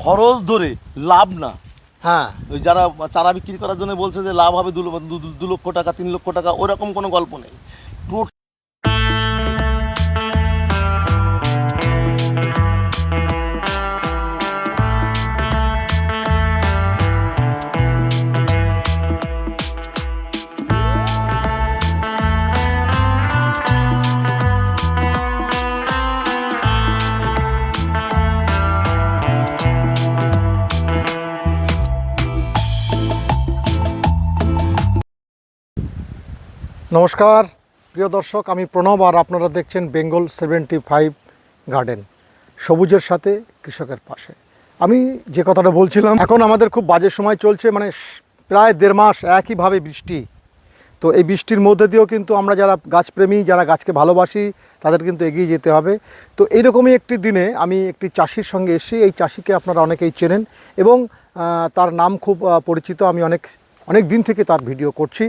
খরচ ধরে লাভ না। হ্যাঁ। ওই যারা চারা বিক্রি করার জন্য বলছে যে লাভ হবে দু লক্ষ টাকা তিন লক্ষ টাকা ওরকম কোনো গল্প নেই। নমস্কার। প্রিয় দর্শক, আমি প্রণব আর আপনারা দেখছেন বেঙ্গল সেভেন্টি ফাইভ গার্ডেন, সবুজের সাথে কৃষকের পাশে। আমি যে কথাটা বলছিলাম, এখন আমাদের খুব বাজে সময় চলছে মানে প্রায় দেড় মাস একইভাবে বৃষ্টি। তো এই বৃষ্টির মধ্যে দিয়েও কিন্তু আমরা যারা গাছপ্রেমী, যারা গাছকে ভালোবাসি, তাদের কিন্তু এগিয়ে যেতে হবে। তো এইরকমই একটি দিনে আমি একটি চাষির সঙ্গে এসেছি। এই চাষিকে আপনারা অনেকেই চেনেন এবং তার নাম খুব পরিচিত। আমি অনেক অনেক দিন থেকে তার ভিডিও করছি।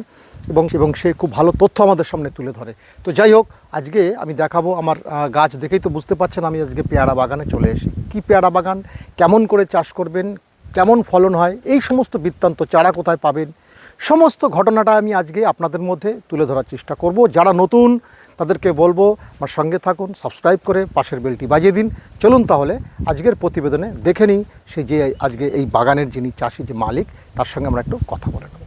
এবং এবং সে খুব ভালো তথ্য আমাদের সামনে তুলে ধরে। তো যাই হোক, আজকে আমি দেখাবো আমার গাছ দেখেই তো বুঝতে পারছেন আমি আজকে পেয়ারা বাগানে চলে এসি কী পেয়ারা বাগান, কেমন করে চাষ করবেন, কেমন ফলন হয়, এই সমস্ত বৃত্তান্ত চারা কোথায় পাবেন, সমস্ত ঘটনাটা আমি আজকে আপনাদের মধ্যে তুলে ধরার চেষ্টা করব। যারা নতুন, তাদেরকে বলব আমার সঙ্গে থাকুন, সাবস্ক্রাইব করে পাশের বেলটি বাজিয়ে দিন। চলুন তাহলে আজকের প্রতিবেদনে দেখে নিই, সে যে আজকে এই বাগানের যিনি চাষি, যে মালিক, তার সঙ্গে আমরা একটু কথা বলে নেব।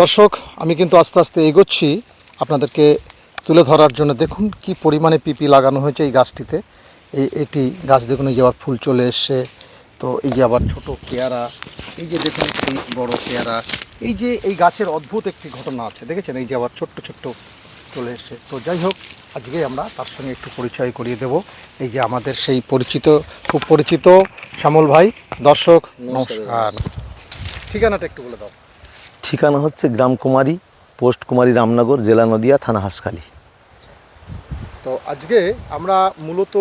দর্শক আমি কিন্তু আস্তে আস্তে এগোচ্ছি। আপনাদেরকে তুলে ধরার জন্য দেখুন কি পরিমাণে পিপি লাগানো হয়েছে এই গাছটিতে। এই এটি গাছ দেখুন এই যে আবার ফুল চলে এসছে। তো এই যে আবার ছোট পেয়ারা এই যে দেখুন একটি বড় পেয়ারা। এই যে এই গাছের অদ্ভুত একটি ঘটনা আছে দেখেছেন? এই যে আবার ছোট্ট ছোট্ট চলে এসছে। তো যাই হোক আজকে আমরা তার সঙ্গে একটু পরিচয় করিয়ে দেব। এই যে আমাদের সেই পরিচিত খুব পরিচিত শ্যামল ভাই। দর্শক নমস্কার। ঠিকানাটা একটু বলে দাও। ঠিকানা হচ্ছে গ্রাম কুমারী পোস্ট কুমারী রামনগর জেলা নদিয়া থানা হাসখালী। তো আজকে আমরা মূলত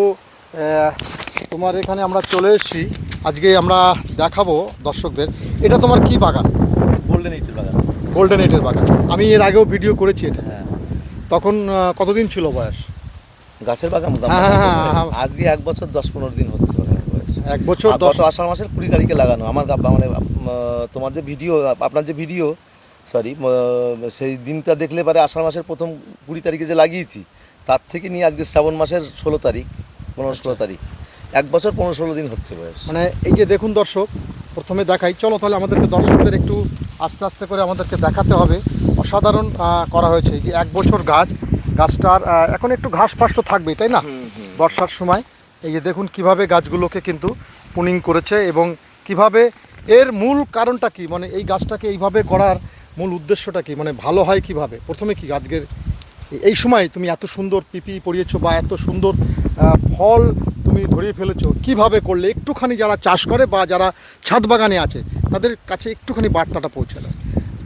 তোমার এখানে আমরা চলে এসেছি। আজকে আমরা দেখাবো দর্শকদের এটা তোমার কি বাগান? গোল্ডেন এইটের বাগান। গোল্ডেন এইটের বাগান। আমি এর আগেও ভিডিও করেছি এটা। হ্যাঁ। তখন কতদিন ছিল বয়স? গাছের বাগান হ্যাঁ, হ্যাঁ। আজকে এক বছর দশ পনেরো দিন হচ্ছে বয়স। এক বছর দশ আষাঢ় মাসের কুড়ি তারিখে লাগানো। আমার মানে তোমার যে ভিডিও আপনার যে ভিডিও সরি সেই দিনটা দেখলে পারে আষাঢ় মাসের প্রথম কুড়ি তারিখে যে লাগিয়েছি তার থেকে নিয়ে আজকে শ্রাবণ মাসের ষোলো তারিখ পনেরো ষোলো তারিখ। এক বছর পনেরো ষোলো দিন হচ্ছে বয়স। মানে এই যে দেখুন দর্শক প্রথমে দেখাই চলো তাহলে আমাদেরকে দর্শকদের একটু আস্তে আস্তে করে আমাদেরকে দেখাতে হবে। অসাধারণ করা হয়েছে এই যে এক বছর গাছ গাছটার এখন একটু ঘাস ফাস তো থাকবেই তাই না? বর্ষার সময়। এই যে দেখুন কীভাবে গাছগুলোকে কিন্তু পুনিং করেছে এবং কীভাবে এর মূল কারণটা কি? মানে এই গাছটাকে এইভাবে করার মূল উদ্দেশ্যটা কি? মানে ভালো হয় কীভাবে? প্রথমে কি আজকের এই সময় তুমি এত সুন্দর পিপি পরিয়েছো বা এত সুন্দর ফল তুমি ধরিয়ে ফেলেছো কীভাবে করলে? একটুখানি যারা চাষ করে বা যারা ছাদ বাগানে আছে তাদের কাছে একটুখানি বার্তাটা পৌঁছে দেয়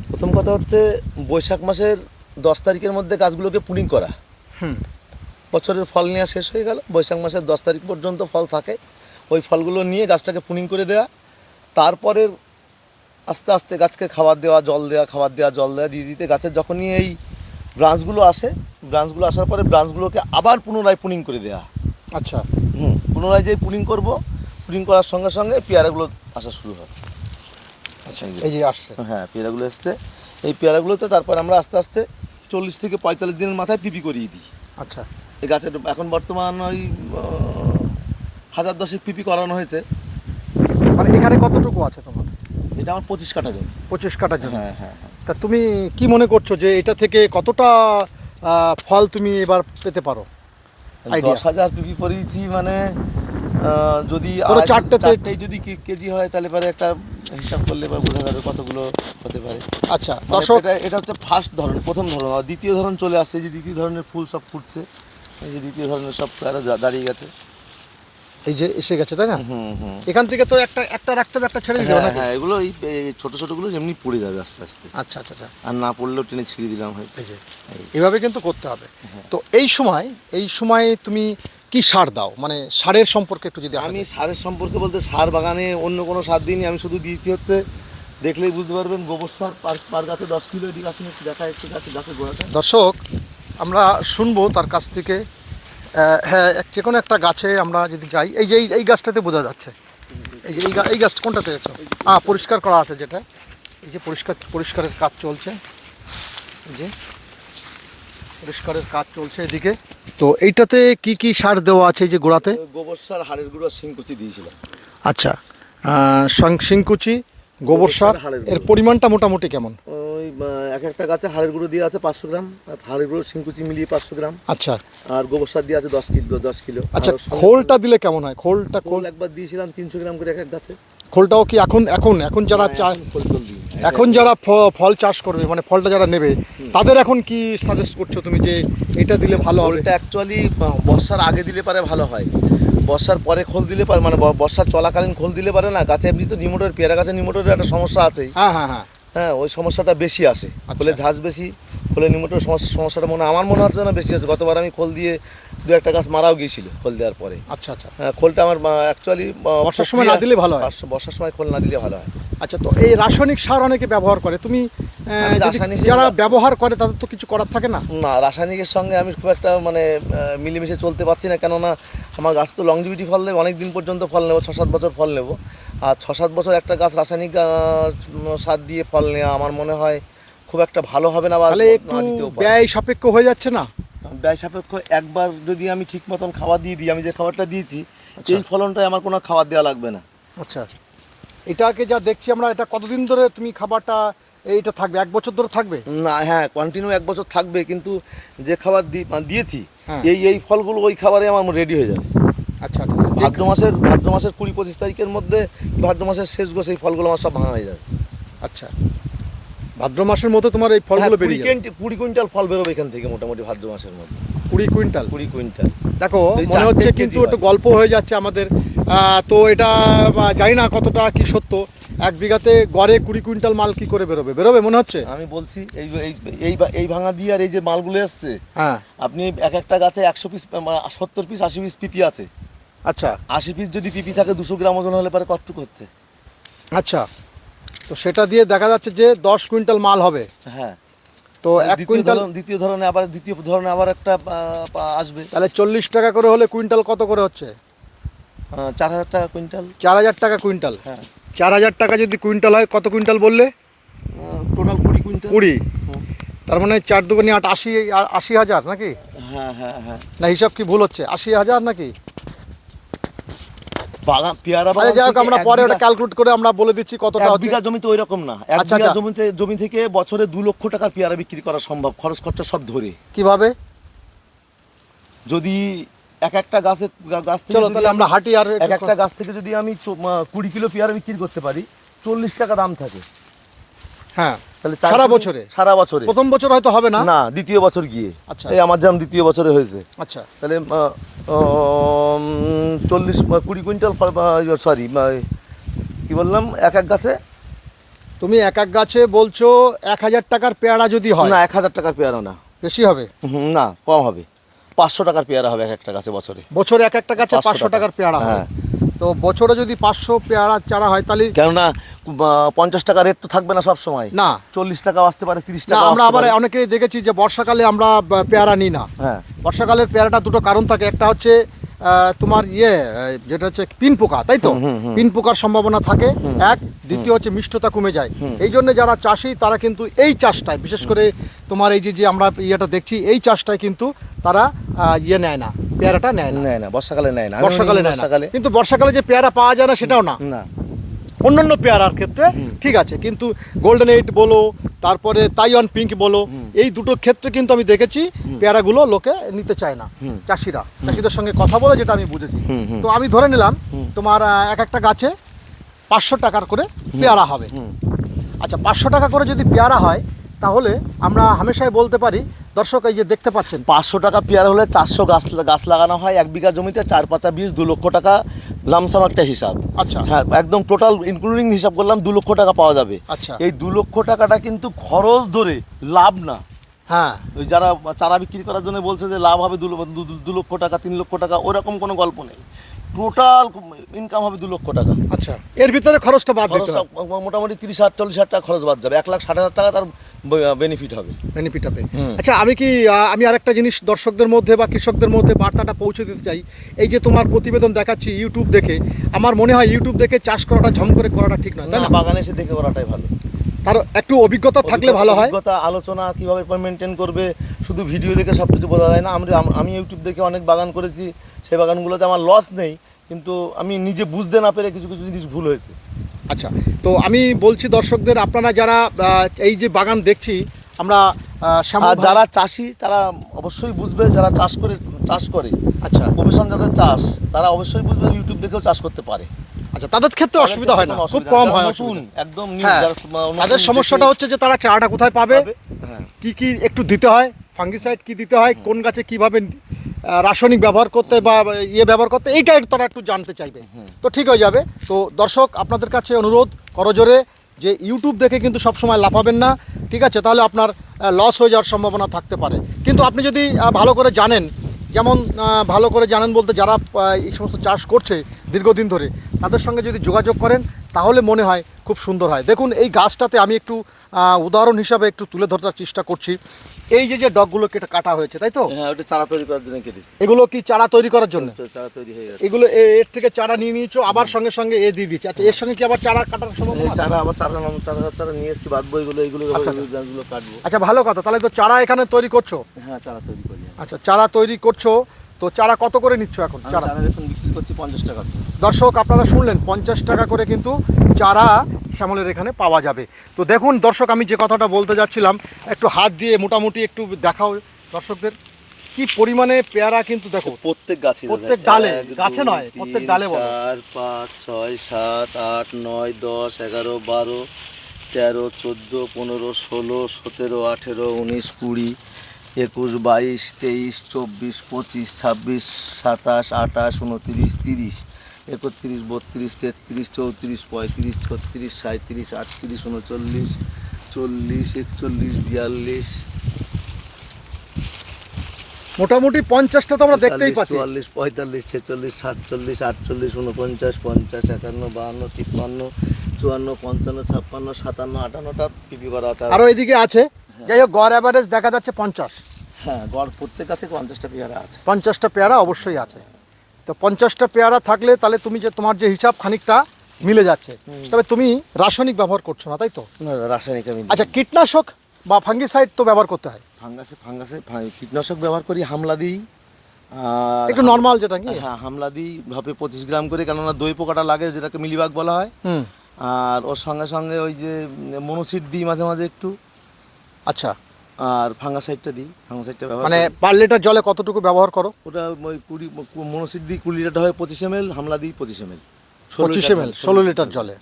প্রথম কথা হচ্ছে বৈশাখ মাসের দশ তারিখের মধ্যে গাছগুলোকে পুনিং করা। হুম। বছরের ফল নেওয়া শেষ হয়ে গেল বৈশাখ মাসের দশ তারিখ পর্যন্ত ফল থাকে। ওই ফলগুলো নিয়ে গাছটাকে পুনিং করে দেওয়া তারপরের আস্তে আস্তে গাছকে খাবার দেওয়া জল দেওয়া খাবার দেওয়া জল দেওয়া দিয়ে দিতে গাছের যখনই এই ব্রাঞ্চগুলো আসে ব্রাঞ্চগুলো আসার পরে ব্রাঞ্চগুলোকে আবার পুনরায় পুনিং করে দেওয়া আচ্ছা। হুম পুনরায় যে পুনিং করব পুনিং করার সঙ্গে সঙ্গে পেয়ারাগুলো আসা শুরু হয়। আচ্ছা এই যে আসছে। হ্যাঁ পেয়ারাগুলো এসছে। এই পেয়ারাগুলোতে তারপর আমরা আস্তে আস্তে চল্লিশ থেকে পঁয়তাল্লিশ দিনের মাথায় পিপি করিয়ে দিই। আচ্ছা। এই গাছের এখন বর্তমান ওই হাজার দশেক পিপি করানো হয়েছে। কতটুকু আছে তোমার? এটা আমার পঁচিশ কাটা জমি। পঁচিশ কাটার জন্য হ্যাঁ হ্যাঁ হ্যাঁ। তা তুমি কি মনে করছ যে এটা থেকে কতটা ফল তুমি এবার পেতে পারো. দশ হাজার পিপি করিয়েছি মানে যদি ধরো চারটেতে- যদি কেজি হয় তাহলে পরে একটা হিসাব করলে বা বোঝা যাবে কতগুলো হতে পারে। আচ্ছা দর্শক এটা এটা হচ্ছে ফার্স্ট ধরন প্রথম ধরন। দ্বিতীয় ধরন চলে আসছে যে দ্বিতীয় ধরনের ফুল সব ফুটছে এই যে দ্বিতীয় ধরনের সব দাঁড়িয়ে গেছে। এই যে এসে গেছে তাই না? এখান থেকে তো একটা একটা রাখতে হবে, একটা ছেড়ে দিতে হবে হ্যাঁ হ্যাঁ এগুলো এই ছোট ছোটগুলো এমনি পড়ে যাবে আস্তে আস্তে। আচ্ছা আচ্ছা আচ্ছা। আর না পড়লেও টেনে ছিঁড়ে দিলাম হয়তো এই যে এভাবে কিন্তু করতে হবে। তো এই সময় এই সময় তুমি কি সার দাও? মানে সারের সম্পর্কে একটু যদি আমি সারের সম্পর্কে বলতে সার বাগানে অন্য কোনো সার দিইনি আমি শুধু দিয়েছি হচ্ছে দেখলেই বুঝতে পারবেন গোবর সার পার পার গাছে দশ কিলো এদিকে আসুন একটু দেখা একটু গাছে গোড়াটা দর্শক আমরা শুনব তার কাছ থেকে হ্যাঁ যে কোনো একটা গাছে আমরা যদি যাই এই যে এই- গাছটাতে বোঝা যাচ্ছে। এই যে এই এই গাছটা কোনটাতে দেখছ হ্যাঁ পরিষ্কার করা আছে যেটা। এই যে পরিষ্কার পরিষ্কারের কাজ চলছে। এই যে পরিষ্কারের কাজ চলছে এদিকে। তো এইটাতে কি কি সার দেওয়া আছে এই যে গোড়াতে? গোবর সার হাড়ের গুঁড়ো শিংকুচি দিয়েছিলাম। আচ্ছা। শিংকুচি গোবর সার এর পরিমাণটা মোটামুটি কেমন? ওই এক একটা গাছে হাড়ের গুঁড়ো দিয়ে আছে পাঁচশো গ্রাম আর হাড়ের গুঁড়ো শিংকুচি মিলিয়ে পাঁচশো গ্রাম। আচ্ছা। আর গোবর সার দিয়ে আছে দশ কিলো দশ কিলো। আচ্ছা খোলটা দিলে কেমন হয়? খোলটা খোল একবার দিয়েছিলাম তিনশো গ্রাম করে এক এক গাছে। খোলটাও কি এখন এখন এখন যারা এখন টোল দিই। এখন যারা ফল চাষ করবে মানে ফলটা যারা নেবে তাদের এখন কি সাজেস্ট করছ তুমি যে এটা দিলে ভালো হবে? এটা অ্যাকচুয়ালি বর্ষার আগে দিলে পারে ভালো হয়। বর্ষার পরে খোল দিলে পারে মানে বর্ষা বর্ষার চলাকালীন খোল দিলে পারে না গাছে এমনি তো নিমোটোর পেয়ারা গাছে নিমোটোর একটা সমস্যা আছে হ্যাঁ হ্যাঁ হ্যাঁ। হ্যাঁ ওই সমস্যাটা বেশি আসে। খোলে ঝাঁজ বেশি খোলে নিমোটোর সমস্যা সমস্যাটা মনে আমার মনে হচ্ছে না বেশি আছে। গতবার আমি খোল দিয়ে দু একটা গাছ মারাও গিয়েছিল খোল দেওয়ার পরে। আচ্ছা আচ্ছা। হ্যাঁ, খোলটা আমার অ্যাকচুয়ালি বর্ষার সময় না দিলে ভালো হয়। বর্ষার সময় খোল না দিলে ভালো হয়। আচ্ছা তো এই রাসায়নিক সার অনেকে ব্যবহার করে। তুমি রাসায়নিক যারা ব্যবহার করে তাদের তো কিছু করার থাকে না? না রাসায়নিকের সঙ্গে আমি খুব একটা মানে মিলেমিশে চলতে পারছি না। কেননা আমার গাছ তো লংজিভিটি ফল নেবে অনেক দিন পর্যন্ত ফল নেব ছ সাত বছর ফল নেব। আর ছ সাত বছর একটা গাছ রাসায়নিক সার দিয়ে ফল নেওয়া আমার মনে হয় খুব একটা ভালো হবে না বা। ব্যয় সাপেক্ষ হয়ে যাচ্ছে না? ব্যয় সাপেক্ষ একবার যদি আমি ঠিক মতন খাবার দিয়ে দিই আমি যে খাবারটা দিয়েছি সেই ফলনটায় আমার কোনো খাবার দেওয়া লাগবে না। আচ্ছা। এটাকে যা দেখছি আমরা এটা কতদিন ধরে তুমি খাবারটা এইটা থাকবে? এক বছর ধরে থাকবে? না হ্যাঁ কন্টিনিউ এক বছর থাকবে কিন্তু যে খাবার মানে দিয়েছি হ্যাঁ। এই এই ফলগুলো ওই খাবারে আমার রেডি হয়ে যাবে। আচ্ছা আচ্ছা আচ্ছা। ভাদ্র মাসের ভাদ্র মাসের কুড়ি পঁচিশ তারিখের মধ্যে ভাদ্র মাসের শেষ গোছ এই ফলগুলো আমার সব ভাঙা হয়ে যাবে। আচ্ছা। ভাদ্র মাসের মধ্যে তোমার এই ফলগুলো হ্যাঁ, বেরিয়ে যাবে? কুইন্টাল কুড়ি কুইন্টাল ফল বেরোবে এখান থেকে মোটামুটি ভাদ্র মাসের মধ্যে। কুড়ি কুইন্টাল? কুড়ি কুইন্টাল। দেখো মনে হচ্ছে কিন্তু একটু গল্প হয়ে যাচ্ছে আমাদের। তো এটা জানি না কতটা কি সত্য। এক বিঘাতে গড়ে কুড়ি কুইন্টাল মাল কি করে বেরোবে? বেরোবে মনে হচ্ছে? আমি বলছি এই এই এই ভাঙা দিয়ে আর এই যে মালগুলো এসছে হ্যাঁ। আপনি এক একটা গাছে একশো পিস সত্তর পিস আশি পিস পিপি আছে। আচ্ছা। আশি পিস যদি পিপি থাকে দুশো গ্রাম ওজন হলে পরে কতটুকু হচ্ছে? আচ্ছা। তো সেটা দিয়ে দেখা যাচ্ছে যে দশ কুইন্টাল মাল হবে। হ্যাঁ। তো এক কুইন্টাল দ্বিতীয় ধরনে আবার দ্বিতীয় ধরনে আবার একটা আসবে। তাহলে চল্লিশ টাকা করে হলে কুইন্টাল কত করে হচ্ছে? চার হাজার টাকা কুইন্টাল। চার হাজার টাকা কুইন্টাল। হ্যাঁ। চার হাজার টাকা যদি কুইন্টাল হয় কত কুইন্টাল বললে? টোটাল কুড়ি কুইন্টাল। কুড়ি। তার মানে চার দুগুনি আট আশি আশি হাজার নাকি? হ্যাঁ হ্যাঁ হ্যাঁ। না হিসাব কি ভুল হচ্ছে? আশি হাজার নাকি? বাগান পেয়ারা আচ্ছা বাগান যাই হোক আমরা পরে ওটা ক্যালকুলেট করে আমরা বলে দিচ্ছি কতটা এক বিঘা জমিতে ওই রকম না। এক আচ্ছা, বিঘা আচ্ছা। জমিতে জমি থেকে বছরে দু লক্ষ টাকার পেয়ারা বিক্রি করা সম্ভব। খরচ খরচা সব ধরে। কীভাবে? যদি এক একটা গাছে গা- গাছ থেকে চলো তাহলে আমরা হাঁটি আর এক একটা গাছ থেকে যদি আমি কুড়ি কিলো পেয়ারা বিক্রি করতে পারি চল্লিশ টাকা দাম থাকে। হ্যাঁ তাহলে সারা বছরে? সারা বছরে। প্রথম বছর হয়তো হবে না? না দ্বিতীয় বছর গিয়ে। আচ্ছা। এই আমার যেমন দ্বিতীয় বছরে হয়েছে। আচ্ছা। তাহলে চল্লিশ কুড়ি কুইন্টাল সরি কি বললাম? এক এক গাছে? তুমি এক এক গাছে বলছো এক হাজার টাকার পেয়ারা যদি হয়। না এক হাজার টাকার পেয়ারা না। বেশি হবে? না কম হবে। পাঁচশো টাকার পেয়ারা হবে এক একটা গাছে বছরে। বছরে এক একটা গাছে পাঁচশো টাকার পেয়ারা হয়। তো বছরে যদি পাঁচশো পেয়ারা চারা হয় তাহলে কেননা পঞ্চাশ টাকা রেট তো থাকবে না সব সময়। না। চল্লিশ টাকা আসতে পারে তিরিশ টাকা আমরা আবার অনেকেই দেখেছি যে বর্ষাকালে আমরা পেয়ারা নিই না। হ্যাঁ। বর্ষাকালের পেয়ারাটা দুটো কারণ থাকে। একটা হচ্ছে তোমার ইয়ে যেটা হচ্ছে পিন পোকা তাই তো? পিন পোকার সম্ভাবনা থাকে এক। দ্বিতীয় হচ্ছে মিষ্টতা কমে যায়। এই জন্য যারা চাষি তারা কিন্তু এই চাষটায় বিশেষ করে তোমার এই যে যে আমরা ইয়েটা দেখছি এই চাষটায় কিন্তু তারা ইয়ে নেয় না পেয়ারাটা নেয় না। নেয় না বর্ষাকালে নেয় না। বর্ষাকালে নেয় না। কিন্তু বর্ষাকালে যে পেয়ারা পাওয়া যায় না সেটাও না। না। অন্যান্য পেয়ারার ক্ষেত্রে ঠিক আছে কিন্তু গোল্ডেন এইট বলো তারপরে তাইওয়ান পিঙ্ক বলো এই দুটোর ক্ষেত্রে কিন্তু আমি দেখেছি পেয়ারাগুলো লোকে নিতে চায় না চাষিরা। চাষিদের সঙ্গে কথা বলে যেটা আমি বুঝেছি। তো আমি ধরে নিলাম তোমার এক একটা গাছে পাঁচশো টাকার করে পেয়ারা হবে। আচ্ছা পাঁচশো টাকা করে যদি পেয়ারা হয় তাহলে আমরা হামেশাই বলতে পারি দর্শক এই যে দেখতে পাচ্ছেন। পাঁচশো টাকা পেয়ার হলে চারশো গাছ গাছ লাগানো হয় এক বিঘা জমিতে চার পাঁচা বীজ দু লক্ষ টাকা লামসাম একটা হিসাব। আচ্ছা। হ্যাঁ একদম টোটাল ইনক্লুডিং হিসাব করলাম দু লক্ষ টাকা পাওয়া যাবে। আচ্ছা। এই দু লক্ষ টাকাটা কিন্তু খরচ ধরে লাভ না। হ্যাঁ। ওই যারা চারা বিক্রি করার জন্য বলছে যে লাভ হবে দু লক্ষ টাকা তিন লক্ষ টাকা ওরকম কোনো গল্প নেই। টোটাল ইনকাম হবে দু লক্ষ টাকা। আচ্ছা এর ভিতরে খরচটা বাদ মোটামুটি তিরিশ হাজার চল্লিশ হাজার টাকা খরচ বাদ যাবে। এক লাখ ষাট হাজার টাকা তার বেনিফিট হবে। বেনিফিট হবে। আচ্ছা আমি কি আমি আরেকটা জিনিস দর্শকদের মধ্যে বা কৃষকদের মধ্যে বার্তাটা পৌঁছে দিতে চাই। এই যে তোমার প্রতিবেদন দেখাচ্ছি ইউটিউব দেখে আমার মনে হয় ইউটিউব দেখে চাষ করাটা ঝম করে করাটা ঠিক নয় তাই না? বাগানে এসে দেখে করাটাই ভালো। তার একটু অভিজ্ঞতা থাকলে ভালো হয়। অভিজ্ঞতা আলোচনা কীভাবে মেনটেন করবে শুধু ভিডিও দেখে সব কিছু বোঝা যায় না। আমি আমি ইউটিউব দেখে অনেক বাগান করেছি সেই বাগানগুলোতে আমার লস নেই কিন্তু আমি নিজে বুঝতে না পেরে কিছু কিছু জিনিস ভুল হয়েছে। আচ্ছা তো আমি বলছি দর্শকদের আপনারা যারা এই যে বাগান দেখছি আমরা যারা চাষি তারা অবশ্যই বুঝবে যারা চাষ করে চাষ করে আচ্ছা। প্রফেশন যাদের চাষ তারা অবশ্যই বুঝবে ইউটিউব দেখেও চাষ করতে পারে। আচ্ছা তাদের ক্ষেত্রে অসুবিধা হয় না খুব কম হয় নতুন। একদম হ্যাঁ তাদের সমস্যাটা হচ্ছে যে তারা চারাটা কোথায় পাবে? হ্যাঁ। কি কি একটু দিতে হয়? ফাঙ্গিসাইড কি দিতে হয়? কোন গাছে কীভাবে রাসায়নিক ব্যবহার করতে বা ইয়ে ব্যবহার করতে এইটা তারা একটু জানতে চাইবে। তো ঠিক হয়ে যাবে। তো দর্শক আপনাদের কাছে অনুরোধ করজোরে যে ইউটিউব দেখে কিন্তু সবসময় লাফাবেন না ঠিক আছে? তাহলে আপনার লস হয়ে যাওয়ার সম্ভাবনা থাকতে পারে। কিন্তু আপনি যদি ভালো করে জানেন যেমন ভালো করে জানেন বলতে যারা এই সমস্ত চাষ করছে দীর্ঘদিন ধরে তাদের সঙ্গে যদি যোগাযোগ করেন তাহলে মনে হয় খুব সুন্দর হয়। দেখুন এই গাছটাতে আমি একটু উদাহরণ হিসাবে একটু তুলে ধরার চেষ্টা করছি। এই যে যে ডগগুলো কেটে কাটা হয়েছে তাই তো? হ্যাঁ ওটা চারা তৈরি করার জন্য কেটেছি। এগুলো কি চারা তৈরি করার জন্য? চারা তৈরি হয়ে গেছে। এগুলো এর থেকে চারা নিয়ে নিয়েছো আবার সঙ্গে সঙ্গে এ দিয়ে দিচ্ছি। আচ্ছা এর সঙ্গে কি আবার চারা কাটার সম্ভব চারা আবার চারা চারা চারা নিয়ে এসেছি বাদ এগুলো এইগুলো আচ্ছা, গাছগুলো কাটবো। আচ্ছা ভালো কথা। তাহলে তো চারা এখানে তৈরি করছ? হ্যাঁ চারা তৈরি করি। আচ্ছা চারা তৈরি করছ তো চারা কত করে নিচ্ছ এখন? চারা? এখন বিক্রি করছি পঞ্চাশ টাকা দর্শক আপনারা শুনলেন পঞ্চাশ টাকা করে কিন্তু চারা শ্যামলের এখানে পাওয়া যাবে। তো দেখুন দর্শক আমি যে কথাটা বলতে যাচ্ছিলাম একটু হাত দিয়ে মোটামুটি একটু দেখাও দর্শকদের। কি পরিমাণে পেয়ারা কিন্তু দেখো প্রত্যেক গাছে প্রত্যেক ডালে, গাছে নয়, প্রত্যেক ডালে বলো। চার পাঁচ ছয় সাত আট নয় দশ এগারো বারো তেরো চোদ্দ পনেরো ষোলো সতেরো আঠেরো উনিশ কুড়ি একুশ বাইশ তেইশ চব্বিশ পঁচিশ ছাব্বিশ সাতাশ আঠাশ উনতিরিশ তিরিশ একত্রিশ বত্রিশ তেত্রিশ চৌত্রিশ পঁয়ত্রিশ ছত্রিশ সাঁত্রিশ আটত্রিশ উনচল্লিশ চল্লিশ একচল্লিশ বিয়াল্লিশ। মোটামুটি পঞ্চাশটা তো আমরা দেখতেই পাচ্ছি। চুয়াল্লিশ পঁয়তাল্লিশ ছেচল্লিশ সাতচল্লিশ আটচল্লিশ উনপঞ্চাশ পঞ্চাশ একান্ন বাহান্ন তিপ্পান্ন চুয়ান্ন পঞ্চান্ন ছাপ্পান্ন সাতান্ন আটান্নটা পিপি করা আছে। আরও এদিকে আছে। যাই হোক গড় অ্যাভারেজ দেখা যাচ্ছে পঞ্চাশ। হ্যাঁ গড় প্রত্যেক গাছে পঞ্চাশটা পেয়ারা আছে। পঞ্চাশটা পেয়ারা অবশ্যই আছে। তো পঞ্চাশটা পেয়ারা থাকলে তাহলে তুমি যে তোমার যে হিসাব খানিকটা মিলে যাচ্ছে তবে তুমি রাসায়নিক ব্যবহার করছ না তাই তো? রাসায়নিক আমি আচ্ছা কীটনাশক বা ফাঙ্গিসাইড তো ব্যবহার করতে হয়। ফাঙ্গাসে ফাঙ্গাসে কীটনাশক ব্যবহার করি হামলা দিই একটু নর্মাল যেটা কি? হ্যাঁ হামলা দিই ভাবে পঁচিশ গ্রাম করে কেননা দই পোকাটা লাগে যেটাকে মিলিবাগ বলা হয়। আর ওর সঙ্গে সঙ্গে ওই যে মনোসিড দিই মাঝে মাঝে একটু। আচ্ছা। আর ফাঙ্গাসাইডটা দিই ফাঙ্গাসাইডটা ব্যবহার মানে পার লিটার জলে কতটুকু ব্যবহার করো? ওটা ওই কুড়ি মনোসিড দিই কুড়ি লিটার হয় পঁচিশ এম এল হামলা দিই পঁচিশ এম এল পঁচিশ এম এল ষোলো লিটার জলে।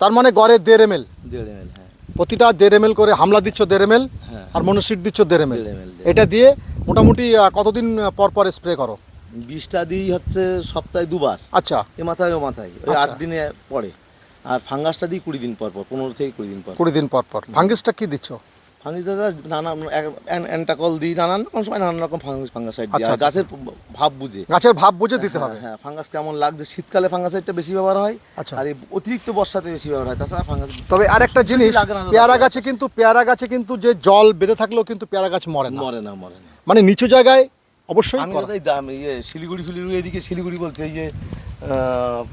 তার মানে গড়ে দেড় এম এল দেড় এম এল হ্যাঁ। প্রতিটা দেড় এম এল করে হামলা দিচ্ছ দেড় এম হ্যাঁ। আর মনোসিড দিচ্ছ দেড় এম এল এটা দিয়ে মোটামুটি কতদিন পর পর স্প্রে করো? বিষটা দিই হচ্ছে সপ্তাহে দুবার। আচ্ছা। এ মাথায় ও মাথায় ওই আট আচ্ছা। দিনে পরে আর ফাঙ্গাসটা দিই কুড়ি দিন পর পর পনেরো থেকে কুড়ি দিন পর। কুড়ি দিন পর পর। ফাঙ্গিসটা কি দিচ্ছ? ফাঙ্গিস দাদা নানান অ্যান্টাকল দিই নানান কোন সময় নানান রকম ফাঙ্গাস ফাঙ্গাসাইড দিই আচ্ছা, আর গাছের ভাব বুঝে। গাছের ভাব বুঝে দিতে হ্যাঁ, হবে। হ্যাঁ ফাঙ্গাস কেমন লাগছে? শীতকালে ফাঙ্গাসাইডটা বেশি ব্যবহার হয়। আচ্ছা। আর অতিরিক্ত বর্ষাতে বেশি ব্যবহার হয় তাছাড়া ফাঙ্গাস তবে আরেকটা জিনিস। পেয়ারা গাছে কিন্তু পেয়ারা গাছে কিন্তু যে জল বেঁধে থাকলেও কিন্তু পেয়ারা গাছ মরে না। মরে না মরে না। মানে নিচু জায়গায় অবশ্যই আমি দাম ইয়ে শিলিগুড়ি ফিলিগুড়ি এদিকে শিলিগুড়ি বলছে এই যে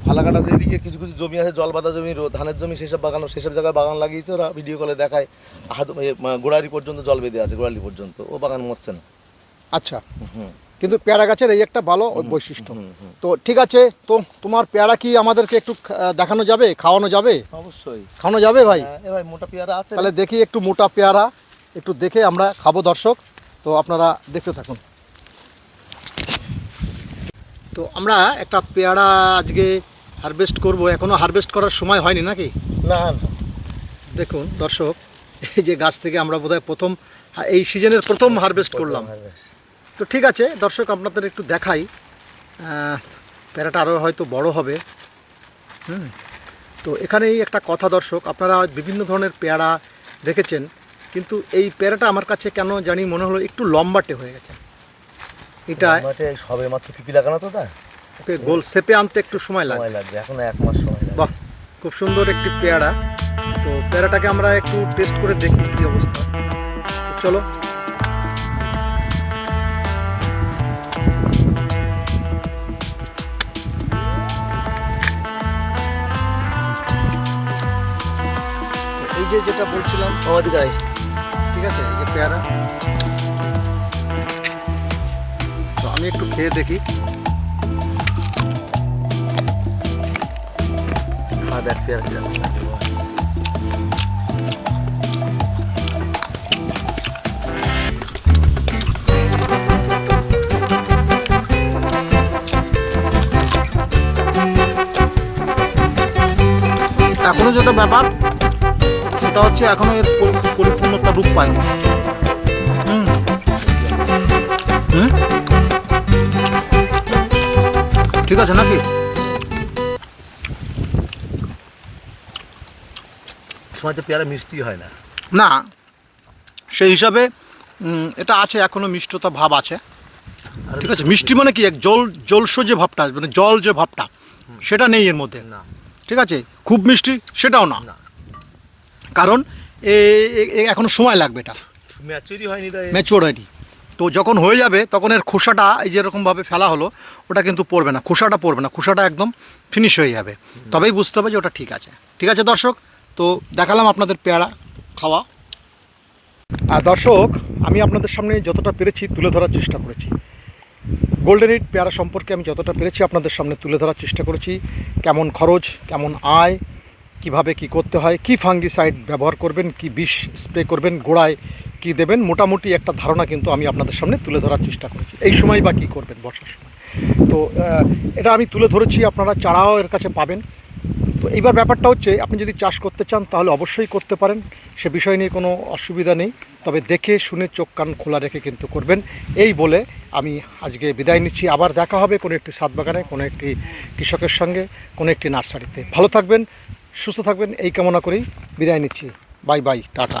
ফালাকাটাতে এদিকে কিছু কিছু জমি আছে জল বাঁধা জমি ধানের জমি সেসব বাগান সেসব জায়গায় বাগান লাগিয়েছে ওরা। ভিডিও কলে দেখায় হাত গোড়ারি পর্যন্ত জল বেঁধে আছে গোড়ালি পর্যন্ত। ও বাগান মরছে না। আচ্ছা। কিন্তু পেয়ারা গাছের এই একটা ভালো বৈশিষ্ট্য। তো ঠিক আছে তো তোমার পেয়ারা কি আমাদেরকে একটু দেখানো যাবে? খাওয়ানো যাবে? অবশ্যই। খাওয়ানো যাবে ভাই? হ্যাঁ, ভাই মোটা পেয়ারা আছে। তাহলে দেখি একটু মোটা পেয়ারা একটু দেখে আমরা খাব দর্শক। তো আপনারা দেখতে থাকুন। তো আমরা একটা পেয়ারা আজকে হারভেস্ট করব। এখনও হারভেস্ট করার সময় হয়নি নাকি? না দেখুন দর্শক এই যে গাছ থেকে আমরা বোধহয় প্রথম এই সিজনের প্রথম হারভেস্ট করলাম। তো ঠিক আছে দর্শক আপনাদের একটু দেখাই। প্যারাটা আরও হয়তো বড় হবে। হুম তো এখানেই একটা কথা দর্শক আপনারা বিভিন্ন ধরনের পেয়ারা দেখেছেন কিন্তু এই পেয়ারাটা আমার কাছে কেন জানি মনে হলো একটু লম্বাটে হয়ে গেছে। এটা মাঠে সবে মাত্র টিপি লাগানো তো তা। ওকে গোল শেপে আনতে একটু সময় লাগে। সময় লাগবে এখন এক মাস সময় লাগবে। বাহ খুব সুন্দর একটি পেয়ারা। তো পেয়ারাটাকে আমরা একটু টেস্ট করে দেখি কি অবস্থা। তো চলো। এই যে যেটা বলছিলাম আমাদের গায়ে। ঠিক আছে এই যে পেয়ারা। একটু খেয়ে দেখি দেখ এখনও যেটা ব্যাপার, সেটা হচ্ছে এখনও এর পরি- পরিপূর্ণতা রূপ পায়নি হুম। হুম? ঠিক আছে নাকি? সময় তো পেয়ারা মিষ্টি হয় না। না সেই হিসাবে এটা আছে এখনও মিষ্টতা ভাব আছে। ঠিক আছে মিষ্টি মানে কি? এক জল জলস যে ভাবটা মানে জল যে ভাবটা সেটা নেই এর মধ্যে। না। ঠিক আছে খুব মিষ্টি সেটাও না। না। কারণ এখনও সময় লাগবে এটা। ম্যাচুরি হয়নি তাই। ম্যাচিওর হয়নি। তো যখন হয়ে যাবে, তখন এর খোসাটা এই যেরকমভাবে ফেলা হলো, ওটা কিন্তু পড়বে না, খোসাটা পড়বে না, খোসাটা একদম ফিনিশ হয়ে যাবে। তবেই বুঝতে হবে যে ওটা ঠিক আছে। ঠিক আছে দর্শক, তো দেখালাম আপনাদের পেয়ারা খাওয়া। আর দর্শক, আমি আপনাদের সামনে যতটা পেরেছি তুলে ধরার চেষ্টা করেছি। গোল্ডেন এইট পেয়ারা সম্পর্কে আমি যতটা পেরেছি আপনাদের সামনে তুলে ধরার চেষ্টা করেছি। কেমন খরচ, কেমন আয়, কীভাবে কি করতে হয়, কি ফাঙ্গিসাইড ব্যবহার করবেন, কি বিষ স্প্রে করবেন, গোড়ায় কি দেবেন? মোটামুটি একটা ধারণা কিন্তু আমি আপনাদের সামনে তুলে ধরার চেষ্টা করেছি। এই সময় বা কী করবেন বর্ষার সময়? তো এটা আমি তুলে ধরেছি, আপনারা চারাও এর কাছে পাবেন। তো এইবার ব্যাপারটা হচ্ছে, আপনি যদি চাষ করতে চান, তাহলে অবশ্যই করতে পারেন। সে বিষয় নিয়ে কোনো অসুবিধা নেই। তবে দেখে শুনে চোখ কান খোলা রেখে কিন্তু করবেন। এই বলে আমি আজকে বিদায় নিচ্ছি। আবার দেখা হবে কোনো একটি সাত বাগানে কোনো একটি কৃষকের সঙ্গে, কোনো একটি নার্সারিতে। ভালো থাকবেন, সুস্থ থাকবেন, এই কামনা করেই বিদায় নিচ্ছি। Bye bye, tata.